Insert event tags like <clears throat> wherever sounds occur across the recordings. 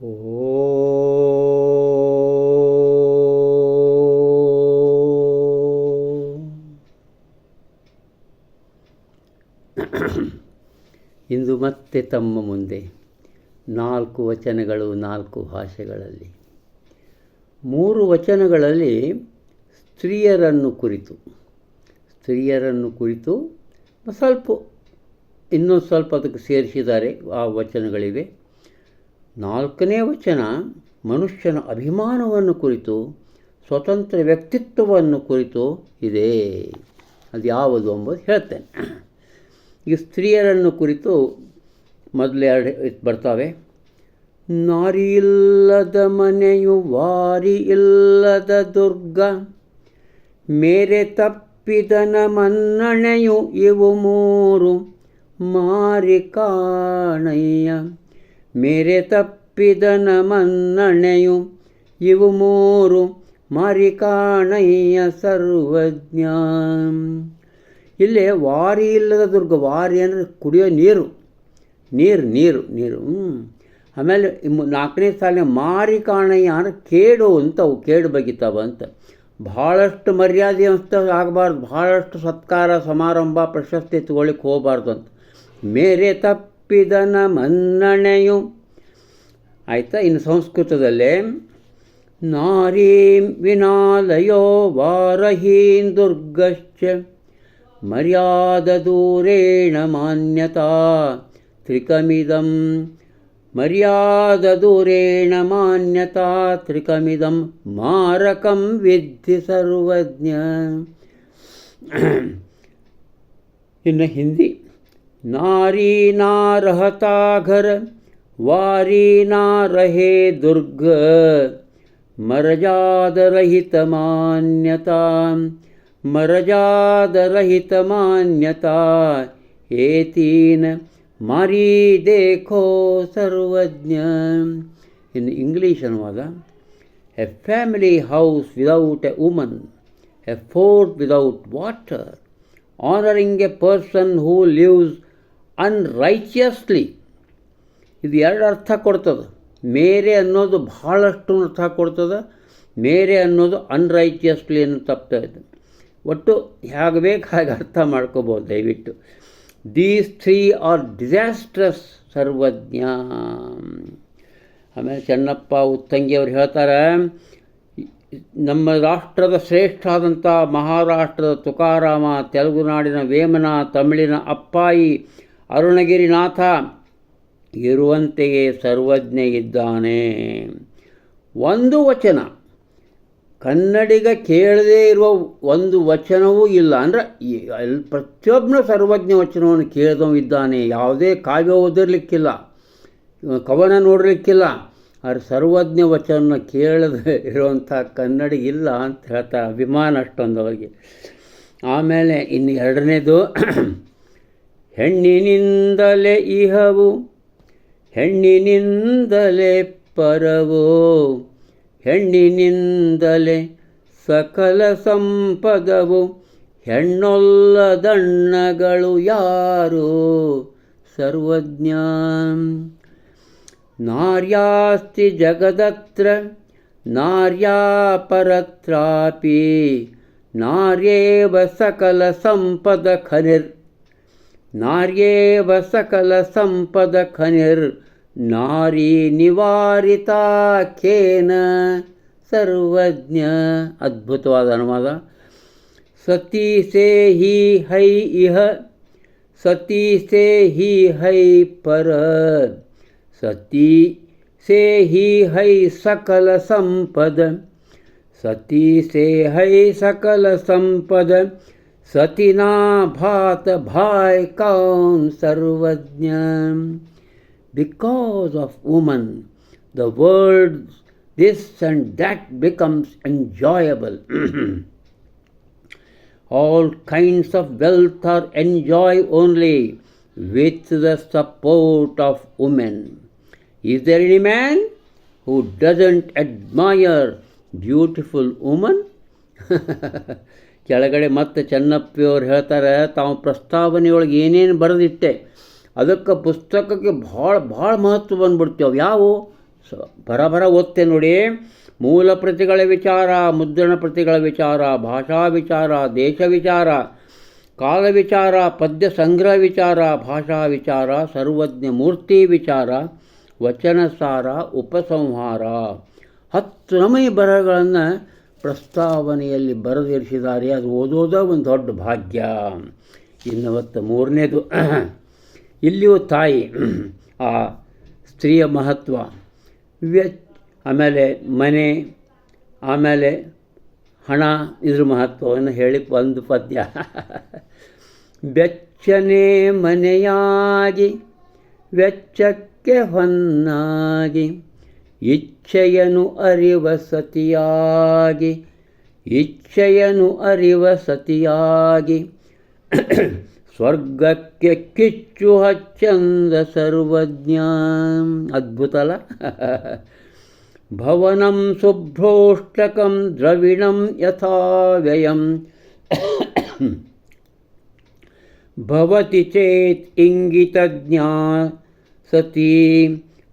<coughs> ಇಂದು ಮತ್ತೆ ತಮ್ಮ ಮುಂದೆ ನಾಲ್ಕು ವಚನಗಳು, ನಾಲ್ಕು ಭಾಷೆಗಳಲ್ಲಿ. ಮೂರು ವಚನಗಳಲ್ಲಿ ಸ್ತ್ರೀಯರನ್ನು ಕುರಿತು ಸ್ತ್ರೀಯರನ್ನು ಕುರಿತು ಸ್ವಲ್ಪ, ಇನ್ನೊಂದು ಸ್ವಲ್ಪ ಅದಕ್ಕೆ ಸೇರಿಸಿದ್ದಾರೆ, ಆ ವಚನಗಳಿವೆ. ನಾಲ್ಕನೇ ವಚನ ಮನುಷ್ಯನ ಅಭಿಮಾನವನ್ನು ಕುರಿತು, ಸ್ವತಂತ್ರ ವ್ಯಕ್ತಿತ್ವವನ್ನು ಕುರಿತು ಇದೆ. ಅದು ಯಾವುದು ಎಂಬುದು ಹೇಳ್ತೇನೆ. ಈಗ ಸ್ತ್ರೀಯರನ್ನು ಕುರಿತು ಮೊದಲು ಎರಡು ಬರ್ತಾವೆ. ನಾರಿ ಇಲ್ಲದ ಮನೆಯು ವಾರಿ ಇಲ್ಲದ ದುರ್ಗ, ಮೇರೆ ತಪ್ಪಿದನ ಮನ್ನಣೆಯು ಇವು ಮೂರು ಮಾರಿ ಕಾಣಯ್ಯ. ಮೇರೆ ತಪ್ಪಿದನ ಮನ್ನಣೆಯು ಇವು ಮೂರು ಮಾರಿಕಾಣಯ್ಯ ಸರ್ವಜ್ಞ. ಇಲ್ಲಿ ವಾರಿ ಇಲ್ಲದ ದುರ್ಗ, ವಾರಿ ಅಂದರೆ ಕುಡಿಯೋ ನೀರು. ನೀರು ನೀರು ನೀರು ಆಮೇಲೆ ನಾಲ್ಕನೇ ಸಾಲಿನ ಮಾರಿಕಾಣಯ್ಯ ಅಂದರೆ ಕೇಡು ಅಂತ ಅವು ಕೇಡು ಬಗಿತಾವ ಅಂತ. ಭಾಳಷ್ಟು ಮರ್ಯಾದೆ ಅಂತ ಆಗಬಾರ್ದು, ಭಾಳಷ್ಟು ಸತ್ಕಾರ ಸಮಾರಂಭ ಪ್ರಶಸ್ತಿ ತಗೊಳ್ಳಿಕ್ಕೆ ಹೋಗಬಾರ್ದು ಅಂತ. ಮೇರೆ ತಪ್ಪಿದನ ಮನ್ನಣೆಯು. ಆಯಿತಾ? ಇನ್ನು ಸಂಸ್ಕೃತದಲ್ಲೇ, ನಾರೀಂ ವಿನಾಲಯೋ ವಾರಹೀನ್ ದುರ್ಗಶ್ಚ ಮರ್ಯಾದ ದೂರೇಣ ಮಾನ್ಯತಾ. ತ್ರಿಕಮಿದಂ ಮರ್ಯಾದ ದೂರೇಣ ಮಾನ್ಯತಾ. ತ್ರಿಕಮಿದಂ ಮಾರಕಂ ವಿದ್ಧಿ ಸರ್ವಜ್ಞ. ಇನ್ನು ಹಿಂದಿ. नारी ना रहता घर, वारी ना रहे दुर्ग। मरजाद रहित मान्यता ये तीन मारी देखो सर्वज्ञ। इन इंग्लिश अनुवाद a family house without a woman a fort without water honouring a person who lives unrighteously ಇದು ಎರಡು ಅರ್ಥ ಕೊಡ್ತದೆ. ಮೇರೆ ಅನ್ನೋದು ಭಾಳಷ್ಟು ಅರ್ಥ ಕೊಡ್ತದೆ. ಮೇರೆ ಅನ್ನೋದು ಅನ್ರೈಚಿಯಸ್ಲಿ ಅನ್ನೋ ತಪ್ತಾ ಇದೆ. ಒಟ್ಟು ಹೇಗೆ ಬೇಕು ಹಾಗೆ ಅರ್ಥ ಮಾಡ್ಕೋಬೋದು ದಯವಿಟ್ಟು. These three are disastrous Sarvajna. ಆಮೇಲೆ ಚೆನ್ನಪ್ಪ ಉತ್ತಂಗಿಯವರು ಹೇಳ್ತಾರೆ, ನಮ್ಮ ರಾಷ್ಟ್ರದ ಶ್ರೇಷ್ಠ ಆದಂಥ ಮಹಾರಾಷ್ಟ್ರದ ತುಕಾರಾಮ ತೆಲುಗುನಾಡಿನ ವೇಮನ, ತಮಿಳಿನ ಅಪ್ಪಾಯಿ ಅರುಣಗಿರಿನಾಥ, ಇರುವಂತೆಯೇ ಸರ್ವಜ್ಞ ಇದ್ದಾನೆ. ಒಂದು ವಚನ, ಕನ್ನಡಿಗ ಕೇಳದೇ ಇರುವ ಒಂದು ವಚನವೂ ಇಲ್ಲ. ಅಂದರೆ ಪ್ರತಿಯೊಬ್ಬನ ಸರ್ವಜ್ಞ ವಚನವನ್ನು ಕೇಳಿದವ ಇದ್ದಾನೆ. ಯಾವುದೇ ಕಾವ್ಯ ಓದಿರಲಿಕ್ಕಿಲ್ಲ, ಕವನ ನೋಡಲಿಕ್ಕಿಲ್ಲ. ಆದರೆ ಸರ್ವಜ್ಞ ವಚನ ಕೇಳದೆ ಇರುವಂಥ ಕನ್ನಡಿಗ ಇಲ್ಲ ಅಂತ ಹೇಳ್ತಾರೆ. ಅಭಿಮಾನ ಅಷ್ಟೊಂದು ಅವರಿಗೆ. ಆಮೇಲೆ ಇನ್ನು ಎರಡನೇದು ಹೆಣ್ಣಿನಿಂದಲೇ ಇಹವು, ಹೆಣ್ಣಿನಿಂದಲೇ ಪರವೋ. ಹೆಣ್ಣಿನಿಂದಲೇ ಸಕಲ ಸಂಪದವು, ಹೆಣ್ಣೊಲ್ಲದಣ್ಣಗಳು ಯಾರು? ಸರ್ವಜ್ಞ ನಾರ್ಯಾಸ್ತಿ ಜಗದತ್ರ ನಾರ್ಯಾ ಪರತ್ರಾಪಿ ನಾರ್ಯೇವ ಸಕಲ ಸಂಪದ ಖನಿರ್. ನಾರ್ಯೇವ ಸಕಲ ಸಂಪದ ಖನಿರ್ ನಾರಿ ನಿವಾರಿತಾ ಖೇನ ಸರ್ವಜ್ಞ ಅದ್ಭುತವಾದ ಅನುವಾದ ಸತಿ ಸೇ ಹಿ ಹೈ ಇಹ ಸತಿ ಸೇ ಹಿ ಹೈ ಪರ ಸತಿ ಸೇ ಹಿ ಹೈ ಸಕಲ ಸಂಪದ ಸತಿ ಸೇ ಹೈ ಸಕಲ ಸಂಪದ सतिना भात भाय kaun sarvajnam. Because of woman, the world, this and that becomes enjoyable. <clears throat> All kinds of wealth are enjoyed only with the support of woman. Is there any man who doesn't admire beautiful woman? <laughs> ಕೆಳಗಡೆ ಮತ್ತೆ ಚೆನ್ನಪ್ಪಿಯವ್ರು ಹೇಳ್ತಾರೆ, ತಾವು ಪ್ರಸ್ತಾವನೆಯೊಳಗೆ ಏನೇನು ಬರೆದಿಟ್ಟೆ, ಅದಕ್ಕೆ ಪುಸ್ತಕಕ್ಕೆ ಭಾಳ ಭಾಳ ಮಹತ್ವ ಬಂದ್ಬಿಡ್ತೀವಿ ಅವು ಯಾವುವು ಸೊ ಬರಬರ ಓದ್ತೆ ನೋಡಿ. ಮೂಲ ಪ್ರತಿಗಳ ವಿಚಾರ, ಮುದ್ರಣ ಪ್ರತಿಗಳ ವಿಚಾರ, ಭಾಷಾ ವಿಚಾರ, ದೇಶ ವಿಚಾರ, ಕಾಲ ವಿಚಾರ, ಪದ್ಯ ಸಂಗ್ರಹ ವಿಚಾರ, ಭಾಷಾ ವಿಚಾರ, ಸರ್ವಜ್ಞ ಮೂರ್ತಿ ವಿಚಾರ, ವಚನ ಸಾರ, ಉಪಸಂಹಾರ. ಹತ್ತು ನಮೈ ಬರಹಗಳನ್ನು ಪ್ರಸ್ತಾವನೆಯಲ್ಲಿ ಬರೆದಿರಿಸಿದ್ದಾರೆ. ಅದು ಓದೋದೇ ಒಂದು ದೊಡ್ಡ ಭಾಗ್ಯ. ಇನ್ನವತ್ತು ಮೂರನೇದು, ಇಲ್ಲಿಯೂ ತಾಯಿ, ಆ ಸ್ತ್ರೀಯ ಮಹತ್ವ, ವ್ಯ, ಆಮೇಲೆ ಮನೆ, ಆಮೇಲೆ ಹಣ, ಇದ್ರ ಮಹತ್ವವನ್ನು ಹೇಳಿ ಒಂದು ಪದ್ಯ. ಬೆಚ್ಚನೆ ಮನೆಯಾಗಿ, ವೆಚ್ಚಕ್ಕೆ ಹೊನ್ನಾಗಿ ಇಚ್ಛೆಯನು ಅರಿವ ಸತಿಯಾಗಿ ಇಚ್ಛೆಯನು ಅರಿವ ಸತಿಯಾಗಿ ಸ್ವರ್ಗಕ್ಕೆ ಕಿಚ್ಚು ಹಚ್ಚಂದ ಸರ್ವಜ್ಞ ಅದ್ಭುತ ಅಲ್ಲ ಭವನಂ ಶುಭ್ರೋಷ್ಟಕಂ ದ್ರವಿಣಂ ಯಥಾ ವ್ಯಯಂ ಭವತಿ ಚೇತ್ ಇಂಗಿತಜ್ಞಾ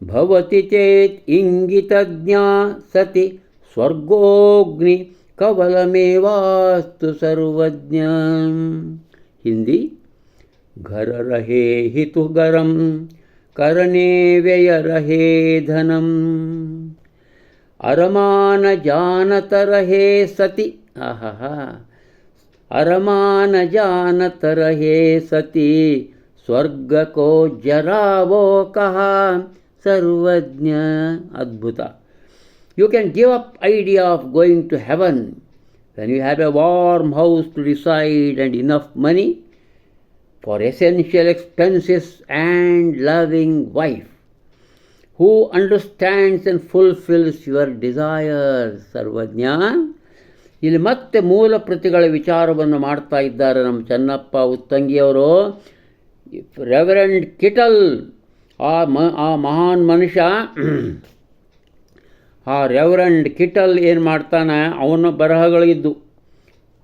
भवति चेत् इङ्गितज्ञा सति स्वर्गोऽग्निकवलमेवास्तु सर्वज्ञ हिन्दी घर रहे हितु गरम करणे व्यय रहे धनम अरमान जानत रहे सति आहा अरमान जानत रहे सति स्वर्ग को जरावो कहा ಸರ್ವಜ್ಞ ಅದ್ಭುತ. You can give up idea of going to heaven when you have a warm house to decide and enough money for essential expenses and loving wife who understands and fulfils your desire Sarvajna ಇಲ್ಲಿ ಮತ್ತೆ ಮೂಲ ಪ್ರತಿಗಳ ವಿಚಾರವನ್ನು ಮಾಡ್ತಾ ಇದ್ದಾರೆ ನಮ್ಮ Chennappa ಉತ್ತಂಗಿಯವರು. Reverend Kittel ಆ ಮ, ಆ ಮಹಾನ್ ಮನುಷ್ಯ ಆ ರೆವರೆಂಡ್ ಕಿಟಲ್ ಏನು ಮಾಡ್ತಾನೆ, ಅವನ ಬರಹಗಳು ಇದ್ದು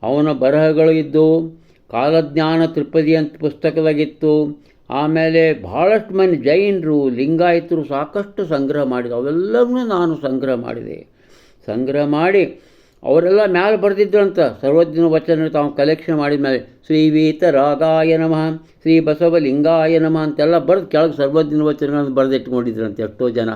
ಅವನ ಬರಹಗಳು ಇದ್ದು ಕಾಲಜ್ಞಾನ ತ್ರಿಪದಿ ಅಂತ ಪುಸ್ತಕದಾಗಿತ್ತು. ಆಮೇಲೆ ಭಾಳಷ್ಟು ಮಂದಿ ಜೈನರು, ಲಿಂಗಾಯತರು ಸಾಕಷ್ಟು ಸಂಗ್ರಹ ಮಾಡಿದ ಅವೆಲ್ಲವನ್ನೂ ನಾನು ಸಂಗ್ರಹ ಮಾಡಿದೆ. ಸಂಗ್ರಹ ಮಾಡಿ ಅವರೆಲ್ಲ ಮ್ಯಾಲೆ ಬರೆದಿದ್ರಂತ. ಸರ್ವಜ್ಞ ವಚನ ತಾವು ಕಲೆಕ್ಷನ್ ಮಾಡಿದ ಮೇಲೆ ಶ್ರೀ ವೀತ ರಾಗಾಯ ನಮಃ, ಶ್ರೀ ಬಸವಲಿಂಗಾಯ ನಮಃ ಅಂತೆಲ್ಲ ಬರೆದು ಕೆಳಗೆ ಸರ್ವಜ್ಞ ವಚನಗಳನ್ನು ಬರೆದಿಟ್ಕೊಂಡಿದ್ರಂತೆ ಎಷ್ಟೋ ಜನ.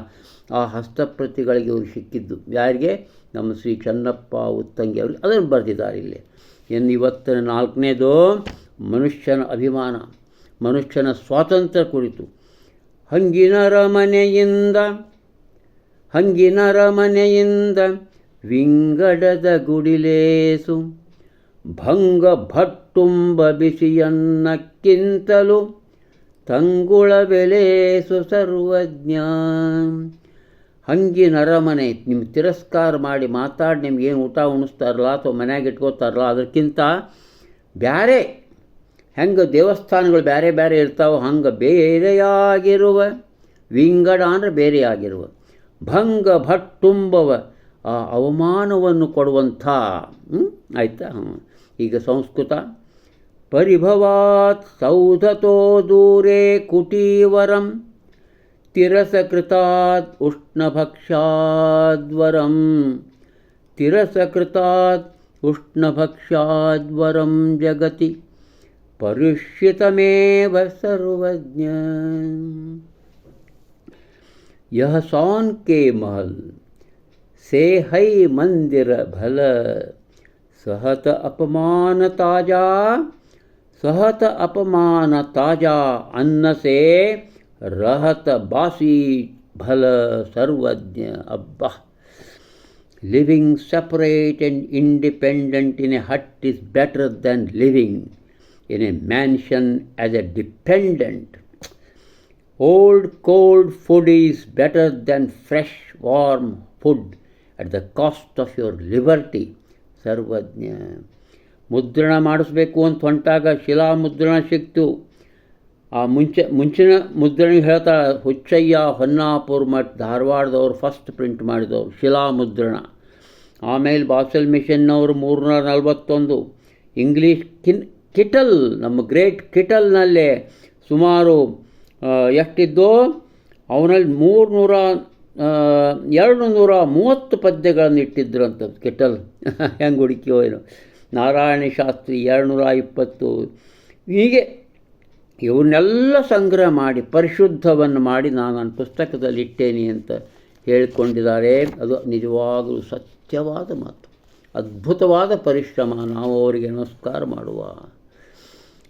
ಆ ಹಸ್ತಪ್ರತಿಗಳಿಗೆ ಇವರು ಸಿಕ್ಕಿದ್ದು. ಯಾರಿಗೆ? ನಮ್ಮ ಶ್ರೀ ಚನ್ನಪ್ಪ ಉತ್ತಂಗಿ ಅವರು. ಅದನ್ನು ಬರೆದಿದ್ದಾರೆ ಇಲ್ಲಿ. ಇನ್ನು ಇವತ್ತಿನ ನಾಲ್ಕನೇದು, ಮನುಷ್ಯನ ಅಭಿಮಾನ. ಮನುಷ್ಯನ ಸ್ವಾತಂತ್ರ್ಯ ಕುರಿತು. ಹಂಗಿನರ ಮನೆಯಿಂದ ಹಂಗಿನರ ಮನೆಯಿಂದ ವಿಂಗಡದ ಗುಡಿಲೇಸು ಭಂಗ ಭಟ್ಟುಂಬ ಬಿಸಿಯನ್ನಕ್ಕಿಂತಲೂ ತಂಗುಳ ಬೆಲೇಸು ಸರ್ವಜ್ಞ. ಹಂಗಿ ನರಮನೆ ನಿಮ್ಮ ತಿರಸ್ಕಾರ ಮಾಡಿ ಮಾತಾಡಿ ನಿಮ್ಗೇನು ಊಟ ಉಣಿಸ್ತಾರಲ್ಲ ಅಥವಾ ಮನ್ಯಾಗ ಇಟ್ಕೋತಾರಲ್ಲ ಅದಕ್ಕಿಂತ ಬ್ಯಾರೆ, ಹೆಂಗೆ ದೇವಸ್ಥಾನಗಳು ಬೇರೆ ಬೇರೆ ಇರ್ತಾವೆ ಹಂಗೆ ಬೇರೆಯಾಗಿರುವ, ವಿಂಗಡ ಅಂದರೆ ಬೇರೆಯಾಗಿರುವ ಭಂಗ ಭಟ್ಟುಂಬವ ಅವಮಾನವನ್ನು ಕೊಡುವಂಥ ಆಯಿತಾ ಈಗ ಸಂಸ್ಕೃತ ಪರಿಭವಾತ್ ಸೌಧತೋ ದೂರೇ ಕುಟೀವರಂ ತಿರಸಕೃತಾತ್ ಉಷ್ಣಭಕ್ಷಾದ್ವರಂ ತಿರಸಕೃತಾತ್ ಉಷ್ಣಭಕ್ಷಾದ್ವರಂ ಜಗತಿ ಪರಿಷ್ಯತಮೇವ ಸರ್ವಜ್ಞ यह सौन के महल से हई मंदिर भल। सहत अपमान ताज़ा, सहत अपमान ताज़ा, अन्न से रहत बासी भल सर्वज्ञ अब्बा। Living separate and independent in a hut is better than living in a mansion as a dependent old cold food is better than fresh warm food at the cost of your liberty Sarvajna ಮುದ್ರಣ ಮಾಡಿಸ್ಬೇಕು ಅಂತ ಹೊಂಟಾಗ ಶಿಲಾ ಮುದ್ರಣ ಸಿಕ್ತು. ಆ ಮುಂಚೆ, ಮುಂಚಿನ ಮುದ್ರಣ ಹೇಳ್ತಾಳೆ ಹುಚ್ಚಯ್ಯ ಹೊನ್ನಾಪುರ್ ಮಠ ಧಾರವಾಡದವ್ರು ಫಸ್ಟ್ ಪ್ರಿಂಟ್ ಮಾಡಿದವರು ಶಿಲಾ ಮುದ್ರಣ. ಆಮೇಲೆ ಬಾಸಲ್ ಮಿಷನ್ನವರು ಮೂರ್ನೂರ ನಲವತ್ತೊಂದು. ಇಂಗ್ಲೀಷ್ ಕಿನ್, ಕಿಟಲ್, ನಮ್ಮ ಗ್ರೇಟ್ ಕಿಟಲ್ನಲ್ಲೇ ಸುಮಾರು ಎಷ್ಟಿದ್ದೋ, ಅವನಲ್ಲಿ ಮೂರುನೂರ ಎರಡು ನೂರ ಮೂವತ್ತು ಪದ್ಯಗಳನ್ನು ಇಟ್ಟಿದ್ರು ಅಂಥದ್ದು ಕೆಟ್ಟಲ್ <laughs> ಹೆಂಗೆ ಹುಡುಕಿಯೋ ಏನು. ನಾರಾಯಣ ಶಾಸ್ತ್ರಿ ಎರಡು ನೂರ ಇಪ್ಪತ್ತು. ಹೀಗೆ ಇವನ್ನೆಲ್ಲ ಸಂಗ್ರಹ ಮಾಡಿ, ಪರಿಶುದ್ಧವನ್ನು ಮಾಡಿ ನಾನು ನನ್ನ ಪುಸ್ತಕದಲ್ಲಿ ಇಟ್ಟೇನೆ ಅಂತ ಹೇಳಿಕೊಂಡಿದ್ದಾರೆ. ಅದು ನಿಜವಾಗಲೂ ಸತ್ಯವಾದ ಮಾತು. ಅದ್ಭುತವಾದ ಪರಿಶ್ರಮ ನಾವು ಅವರಿಗೆ ನಮಸ್ಕಾರ ಮಾಡುವ.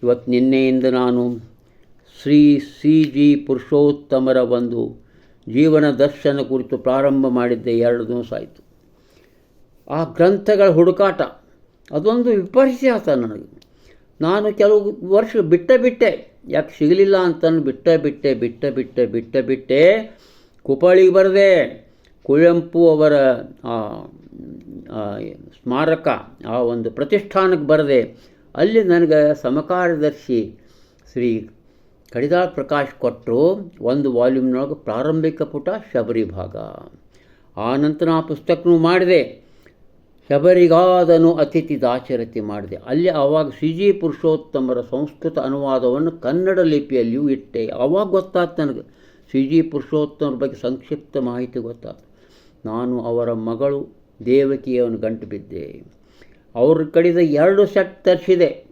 ಇವತ್ತು ನಿನ್ನೆಯಿಂದ ನಾನು ಶ್ರೀ ಸಿ ಜಿ ಪುರುಷೋತ್ತಮರ ಒಂದು ಜೀವನ ದರ್ಶನ ಕುರಿತು ಪ್ರಾರಂಭ ಮಾಡಿದ್ದೆ ಎರಡು ದಿವಸ ಆಯಿತು. ಆ ಗ್ರಂಥಗಳ ಹುಡುಕಾಟ, ಅದೊಂದು ವಿಪರ್ಯಾಸ ನನಗೆ. ನಾನು ಕೆಲವು ವರ್ಷ ಬಿಟ್ಟ ಬಿಟ್ಟೆ, ಯಾಕೆ ಸಿಗಲಿಲ್ಲ ಅಂತಂದು ಬಿಟ್ಟ ಬಿಟ್ಟೆ ಬಿಟ್ಟ ಬಿಟ್ಟೆ ಬಿಟ್ಟ ಬಿಟ್ಟೆ, ಕುಪಳಿಗೆ ಬರದೆ ಕುವೆಂಪು ಅವರ ಸ್ಮಾರಕ, ಆ ಒಂದು ಪ್ರತಿಷ್ಠಾನಕ್ಕೆ ಬರದೆ, ಅಲ್ಲಿ ನನಗೆ ಸಮಕಾರ್ಯದರ್ಶಿ ಶ್ರೀ ಕಡಿದಾಳ್ ಪ್ರಕಾಶ್ ಕೊಟ್ಟರು ಒಂದು ವಾಲ್ಯೂಮ್ನೊಳಗೆ ಪ್ರಾರಂಭಿಕ ಪುಟ ಶಬರಿ ಭಾಗ. ಆ ನಂತರ ಆ ಪುಸ್ತಕನೂ ಮಾಡಿದೆ. ಶಬರಿಗಾದನು ಅತಿಥಿ ದಾಚರತಿ ಮಾಡಿದೆ. ಅಲ್ಲಿ ಆವಾಗ ಸಿ ಜಿ ಪುರುಷೋತ್ತಮರ ಸಂಸ್ಕೃತ ಅನುವಾದವನ್ನು ಕನ್ನಡ ಲಿಪಿಯಲ್ಲಿಯೂ ಇಟ್ಟೆ. ಆವಾಗ ಗೊತ್ತಾಯ್ತು ನನಗೆ. ಸಿ ಜಿ ಪುರುಷೋತ್ತಮರ ಬಗ್ಗೆ ಸಂಕ್ಷಿಪ್ತ ಮಾಹಿತಿ ಗೊತ್ತಾಯ್ತು ನಾನು ಅವರ ಮಗಳು ದೇವಕಿಯವನು ಗಂಟು ಬಿದ್ದೆ. ಅವ್ರ ಕಡಿದ ಎರಡು ಸೆಟ್ ತರಿಸಿದೆ.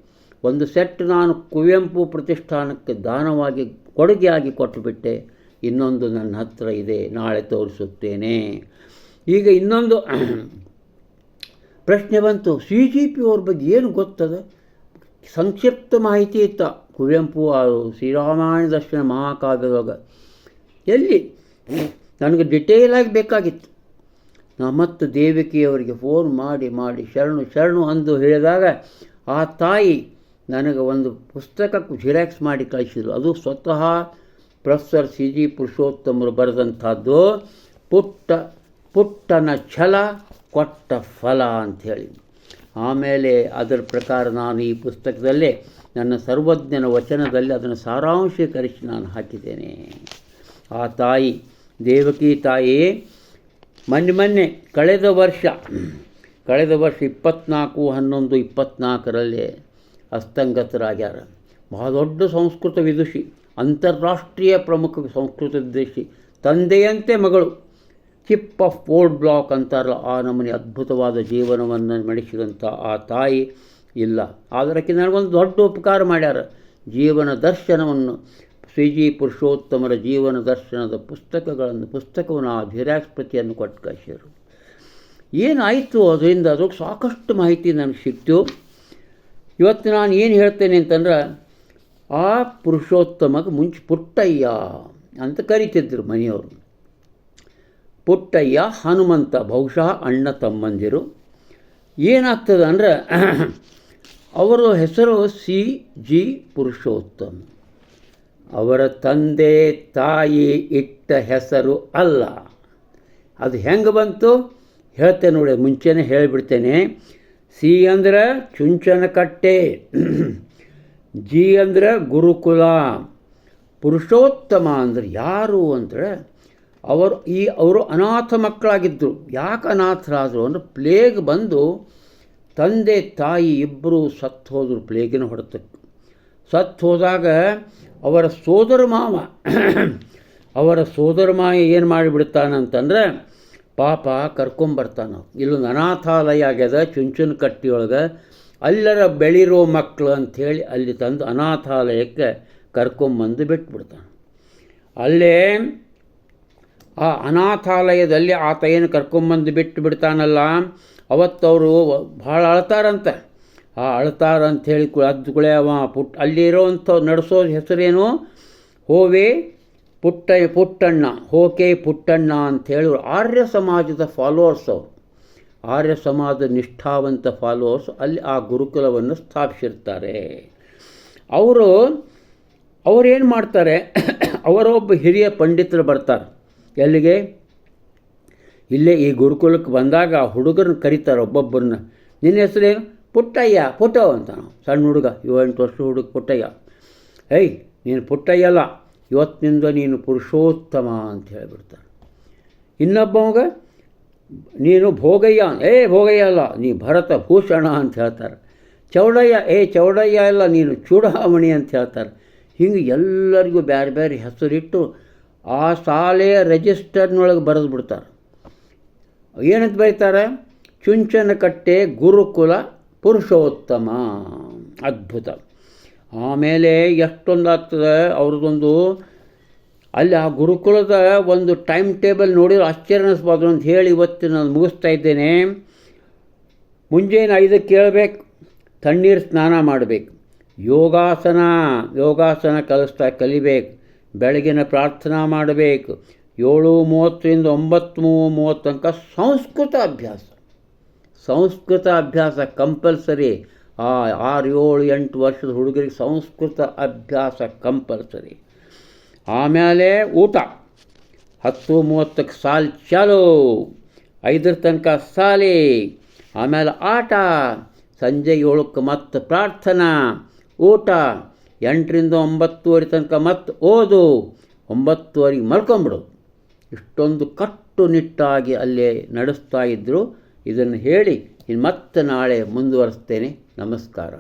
ಒಂದು ಸೆಟ್ ನಾನು ಕುವೆಂಪು ಪ್ರತಿಷ್ಠಾನಕ್ಕೆ ದಾನವಾಗಿ ಕೊಡುಗೆಯಾಗಿ ಕೊಟ್ಟುಬಿಟ್ಟೆ, ಇನ್ನೊಂದು ನನ್ನ ಹತ್ರ ಇದೆ, ನಾಳೆ ತೋರಿಸುತ್ತೇನೆ. ಈಗ ಇನ್ನೊಂದು <clears throat> ಪ್ರಶ್ನೆ ಬಂತು, ಸಿ ಜಿ ಪಿ ಅವ್ರ ಬಗ್ಗೆ ಏನು ಗೊತ್ತದ? ಸಂಕ್ಷಿಪ್ತ ಮಾಹಿತಿ ಇತ್ತ, ಕುವೆಂಪು ಆ ಶ್ರೀರಾಮಾಯಣ ದರ್ಶನ ಮಹಾಕಾವ್ಯದೊಳಗ. ಎಲ್ಲಿ? ನನಗೆ ಡಿಟೇಲ್ ಆಗಿ ಬೇಕಾಗಿತ್ತು. ನಾ ಮತ್ತು ದೇವಕಿಯವರಿಗೆ ಫೋನ್ ಮಾಡಿ ಮಾಡಿ, ಶರಣು ಶರಣು ಅಂದು ಹೇಳಿದಾಗ, ಆ ತಾಯಿ ನನಗೆ ಒಂದು ಪುಸ್ತಕ ಜಿರಾಕ್ಸ್ ಮಾಡಿ ಕಳಿಸಿದ್ರು. ಅದು ಸ್ವತಃ ಪ್ರೊಫೆಸರ್ ಸಿ ಜಿ ಪುರುಷೋತ್ತಮರು ಬರೆದಂಥದ್ದು. ಪುಟ್ಟ, ಪುಟ್ಟನ ಛಲ, ಕೊಟ್ಟ ಫಲ ಅಂಥೇಳಿ ಆಮೇಲೆ ಅದರ ಪ್ರಕಾರ ನಾನು ಈ ಪುಸ್ತಕದಲ್ಲೇ ನನ್ನ ಸರ್ವಜ್ಞನ ವಚನದಲ್ಲಿ ಅದನ್ನು ಸಾರಾಂಶೀಕರಿಸಿ ನಾನು ಹಾಕಿದ್ದೇನೆ. ಆ ತಾಯಿ, ದೇವಕಿ ತಾಯಿ, ಮೊನ್ನೆ ಮೊನ್ನೆ ಕಳೆದ ವರ್ಷ ಕಳೆದ ವರ್ಷ ಇಪ್ಪತ್ನಾಲ್ಕು ಹನ್ನೊಂದು ಇಪ್ಪತ್ನಾಲ್ಕರಲ್ಲಿ ಅಸ್ತಂಗತರಾಗ್ಯಾರ. ಬಹಳ ದೊಡ್ಡ ಸಂಸ್ಕೃತ ವಿದುಷಿ, ಅಂತಾರಾಷ್ಟ್ರೀಯ ಪ್ರಮುಖ ಸಂಸ್ಕೃತ ವಿದುಷಿ, ತಂದೆಯಂತೆ ಮಗಳು. ಚಿಪ್ ಆಫ್ ಓಲ್ಡ್ ಬ್ಲಾಕ್ ಅಂತಾರಲ್ಲ, ಆ ನಮ್ಮನೆ ಅದ್ಭುತವಾದ ಜೀವನವನ್ನು ನಡೆಸಿದಂಥ ಆ ತಾಯಿ ಇಲ್ಲ. ಆದರಕ್ಕೆ ನನಗೊಂದು ದೊಡ್ಡ ಉಪಕಾರ ಮಾಡ್ಯಾರ. ಜೀವನ ದರ್ಶನವನ್ನು, ಶ್ರೀಜಿ ಪುರುಷೋತ್ತಮರ ಜೀವನ ದರ್ಶನದ ಪುಸ್ತಕಗಳನ್ನು, ಪುಸ್ತಕವನ್ನು ಆ ಜಿರಾಕ್ಸ್ ಕೊಟ್ಟು ಕಳಿಸಿದರು. ಏನಾಯಿತು? ಅದರಿಂದ ಅದಕ್ಕೆ ಸಾಕಷ್ಟು ಮಾಹಿತಿ ನನಗೆ ಸಿಕ್ತು. ಇವತ್ತು ನಾನು ಏನು ಹೇಳ್ತೇನೆ ಅಂತಂದ್ರೆ, ಆ ಪುರುಷೋತ್ತಮಗೆ ಮುಂಚೆ ಪುಟ್ಟಯ್ಯ ಅಂತ ಕರಿತಿದ್ದರು ಮನೆಯವರು. ಪುಟ್ಟಯ್ಯ, ಹನುಮಂತ ಬಹುಶಃ ಅಣ್ಣ ತಮ್ಮಂದಿರು. ಏನಾಗ್ತದೆ ಅಂದ್ರೆ, <clears throat> ಅವರ ಹೆಸರು ಸಿ. ಜಿ. ಪುರುಷೋತ್ತಮ. ಅವರ ತಂದೆ, ತಾಯಿ ಇಟ್ಟ ಹೆಸರು ಅಲ್ಲ. ಅದು ಹೆಂಗೆ ಬಂತು? ಹೇಳ್ತೇನೆ ನೋಡಿ, ಮುಂಚೆನೇ ಹೇಳಿಬಿಡ್ತೇನೆ. ಸಿ ಅಂದ್ರೆ ಚುಂಚನಕಟ್ಟೆ. ಜಿ ಅಂದ್ರೆ ಗುರುಕುಲ. ಪುರುಷೋತ್ತಮ ಅಂದ್ರೆ ಯಾರು ಅಂದರೆ ಅವರು ಈ ಅವರು ಅನಾಥ ಮಕ್ಕಳಾಗಿದ್ದರು ಯಾಕೆ ಅನಾಥರಾದರು ಅಂದರೆ ಪ್ಲೇಗ್ ಬಂದು ತಂದೆ ತಾಯಿ ಇಬ್ಬರು ಸತ್ತು ಹೋದರು ಪ್ಲೇಗಿನ ಹೊಡೆತಕ್ಕೆ ಸತ್ತು ಹೋದಾಗ ಅವರ ಸೋದರ ಮಾವ, ಅವರ ಸೋದರ ಮಾವ ಏನು ಮಾಡಿಬಿಡ್ತಾನಂತಂದ್ರೆ ಪಾಪ ಕರ್ಕೊಂಬರ್ತಾನ ಇಲ್ಲೊಂದು ಅನಾಥಾಲಯ ಆಗ್ಯದ, ಚುಂಚುನ ಕಟ್ಟಿಯೊಳಗೆ. ಅಲ್ಲರ ಬೆಳಿರೋ ಮಕ್ಕಳು ಅಂಥೇಳಿ ಅಲ್ಲಿ ತಂದು ಅನಾಥಾಲಯಕ್ಕೆ ಕರ್ಕೊಂಬಂದು ಬಿಟ್ಬಿಡ್ತಾನೆ. ಅಲ್ಲೇ ಆ ಅನಾಥಾಲಯದಲ್ಲಿ ಆತ ಏನು ಕರ್ಕೊಂಬಂದು ಬಿಟ್ಟು ಬಿಡ್ತಾನಲ್ಲ ಅವತ್ತವರು ಭಾಳ ಅಳ್ತಾರಂತೆ. ಆ ಅಳ್ತಾರ ಅಂಥೇಳಿ ಕು ಅದ್ದು ಕುಳೆ ಅವ ಪುಟ್ ಅಲ್ಲಿರೋವಂಥ ನಡೆಸೋ ಹೆಸರೇನು? ಹೋವೆ ಪುಟ್ಟ ಪುಟ್ಟಣ್ಣ, ಹೋಕೆ ಪುಟ್ಟಣ್ಣ ಅಂಥೇಳಿ ಆರ್ಯ ಸಮಾಜದ ಫಾಲೋವರ್ಸ್ ಅವರು. ಆರ್ಯ ಸಮಾಜದ ನಿಷ್ಠಾವಂತ ಫಾಲೋವರ್ಸ್ ಅಲ್ಲಿ ಆ ಗುರುಕುಲವನ್ನು ಸ್ಥಾಪಿಸಿರ್ತಾರೆ. ಅವರು ಅವರೇನು ಮಾಡ್ತಾರೆ? <coughs> ಅವರೊಬ್ಬ ಹಿರಿಯ ಪಂಡಿತರು ಬರ್ತಾರೆ. ಎಲ್ಲಿಗೆ? ಇಲ್ಲೇ ಈ ಗುರುಕುಲಕ್ಕೆ ಬಂದಾಗ ಆ ಹುಡುಗರನ್ನ ಕರೀತಾರೆ ಒಬ್ಬೊಬ್ಬರನ್ನ. ನಿನ್ನ ಹೆಸರೇನು ಪುಟ್ಟಯ್ಯ ಪುಟ್ಟ ಅಂತ ಸಣ್ಣ ಹುಡುಗ, ಏಳೆಂಟು ವರ್ಷ ಹುಡುಗ ಪುಟ್ಟಯ್ಯ. ಏಯ್, ನೀನು ಪುಟ್ಟಯ್ಯ ಅಲ್ಲ. ಇವತ್ತಿನಿಂದ ನೀನು ಪುರುಷೋತ್ತಮ ಅಂತ ಹೇಳಿಬಿಡ್ತಾರೆ ಇನ್ನೊಬ್ಬವಾಗ, ನೀನು ಭೋಗಯ್ಯ ಏ ಭೋಗಯ್ಯ ಅಲ್ಲ, ನೀ ಭರತ ಭೂಷಣ ಅಂತ ಹೇಳ್ತಾರೆ. ಚೌಡಯ್ಯ, ಏ ಚೌಡಯ್ಯ ಅಲ್ಲ, ನೀನು ಚೂಡಾಮಣಿ ಅಂತ ಹೇಳ್ತಾರೆ. ಹಿಂಗೆ ಎಲ್ಲರಿಗೂ ಬೇರೆ ಬೇರೆ ಹೆಸರಿಟ್ಟು ಆ ಶಾಲೆಯ ರಿಜಿಸ್ಟರ್ನೊಳಗೆ ಬರೆದು ಬಿಡ್ತಾರೆ. ಏನಂತ ಬರೀತಾರೆ? ಚುಂಚನಕಟ್ಟೆ ಗುರುಕುಲ ಪುರುಷೋತ್ತಮ. ಅದ್ಭುತ. ಆಮೇಲೆ ಎಷ್ಟೊಂದು ಆಗ್ತದೆ ಅವ್ರದ್ದೊಂದು, ಅಲ್ಲಿ ಆ ಗುರುಕುಲದ ಒಂದು ಟೈಮ್ ಟೇಬಲ್ ನೋಡಿದ್ರೆ ಆಶ್ಚರ್ಯ ಅನ್ನಿಸ್ಬಾರ್ದು ಅಂತ ಹೇಳಿ ಇವತ್ತು ನಾನು ಮುಗಿಸ್ತಾ ಇದ್ದೇನೆ. ಮುಂಜಾನೆ ಐದಕ್ಕೆ ಕೇಳಬೇಕು ತಣ್ಣೀರು ಸ್ನಾನ ಮಾಡಬೇಕು, ಯೋಗಾಸನ ಯೋಗಾಸನ ಕಲಿಸ್ತಾ ಕಲಿಬೇಕು, ಬೆಳಗಿನ ಪ್ರಾರ್ಥನಾ ಮಾಡಬೇಕು ಏಳು ಮೂವತ್ತರಿಂದ ಒಂಬತ್ತು ಮೂವತ್ತು ತನಕ ಸಂಸ್ಕೃತ ಅಭ್ಯಾಸ. ಸಂಸ್ಕೃತ ಅಭ್ಯಾಸ ಕಂಪಲ್ಸರಿ ಆ ಆರು ಏಳು ಎಂಟು ವರ್ಷದ ಹುಡುಗರಿಗೆ ಸಂಸ್ಕೃತ ಅಭ್ಯಾಸ ಕಂಪಲ್ಸರಿ. ಆಮೇಲೆ ಊಟ. ಹತ್ತು ಮೂವತ್ತಕ್ಕೆ ಸಾಲು ಚಾಲು. ಐದರ ತನಕ ಸಾಲಿ. ಆಮೇಲೆ ಆಟ. ಸಂಜೆ ಏಳಕ್ಕೆ ಮತ್ತೆ ಪ್ರಾರ್ಥನಾ. ಊಟ. ಎಂಟರಿಂದ ಒಂಬತ್ತುವರೆ ತನಕ ಮತ್ತೆ ಓದು. ಒಂಬತ್ತುವರೆಗೆ ಮಲ್ಕೊಂಬಿಡು. ಇಷ್ಟೊಂದು ಕಟ್ಟುನಿಟ್ಟಾಗಿ ಅಲ್ಲೇ ನಡೆಸ್ತಾ ಇದ್ದರು ಇದನ್ನು ಹೇಳಿ ಇನ್ನು ಮತ್ತೆ ನಾಳೆ ಮುಂದುವರಿಸ್ತೇನೆ. ನಮಸ್ಕಾರ